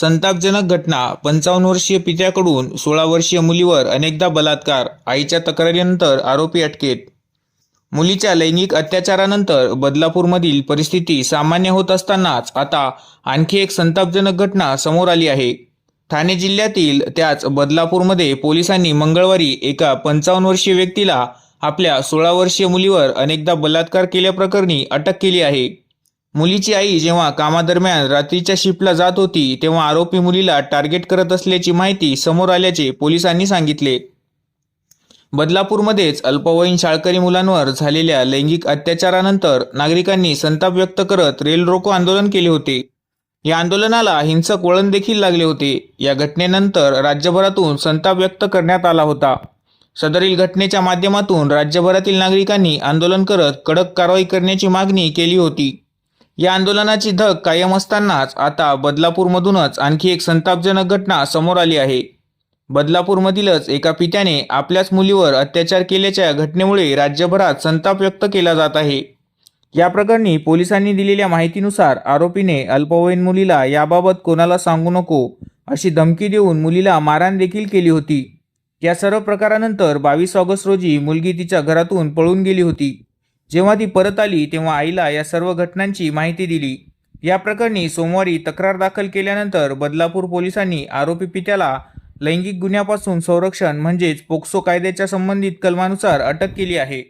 संतापजनक घटना पंचावन्न वर्षीय पित्याकडून सोळा वर्षीय मुलीवर अनेकदा बलात्कार आईच्या तक्रारीनंतर आरोपी अटकेत. मुलीच्या लैंगिक अत्याचारानंतर बदलापूरमधील परिस्थिती सामान्य होत असतानाच आता आणखी एक संतापजनक घटना समोर आली आहे. ठाणे जिल्ह्यातील त्याच बदलापूरमध्ये पोलिसांनी मंगळवारी एका पंचावन्न वर्षीय व्यक्तीला आपल्या सोळा वर्षीय मुलीवर अनेकदा बलात्कार केल्याप्रकरणी अटक केली आहे. मुलीची आई जेव्हा कामादरम्यान रात्रीच्या शिफ्टला जात होती तेव्हा आरोपी मुलीला टार्गेट करत असल्याची माहिती समोर आल्याचे पोलिसांनी सांगितले. बदलापूरमध्येच अल्पवयीन शाळकरी मुलांवर झालेल्या लैंगिक अत्याचारानंतर नागरिकांनी संताप व्यक्त करत रेल रोको आंदोलन केले होते. या आंदोलनाला हिंसक वळण देखील लागले होते. या घटनेनंतर राज्यभरातून संताप व्यक्त करण्यात आला होता. सदरील घटनेच्या माध्यमातून राज्यभरातील नागरिकांनी आंदोलन करत कडक कारवाई करण्याची मागणी केली होती. या आंदोलनाची धग कायम असतानाच आता बदलापूरमधूनच आणखी एक संतापजनक घटना समोर आली आहे. बदलापूरमधीलच एका पित्याने आपल्याच मुलीवर अत्याचार केल्याच्या घटनेमुळे राज्यभरात संताप व्यक्त केला जात आहे. या प्रकरणी पोलिसांनी दिलेल्या माहितीनुसार आरोपीने अल्पवयीन मुलीला याबाबत कोणाला सांगू नको अशी धमकी देऊन मुलीला मारहाण देखील केली होती. या सर्व प्रकारानंतर बावीस ऑगस्ट रोजी मुलगी तिच्या घरातून पळून गेली होती. जेव्हा ती परत आली तेव्हा आईला या सर्व घटनांची माहिती दिली. या प्रकरणी सोमवारी तक्रार दाखल केल्यानंतर बदलापूर पोलिसांनी आरोपी पित्याला लैंगिक गुन्ह्यापासून संरक्षण म्हणजेच पोक्सो कायद्याच्या संबंधित कलमानुसार अटक केली आहे.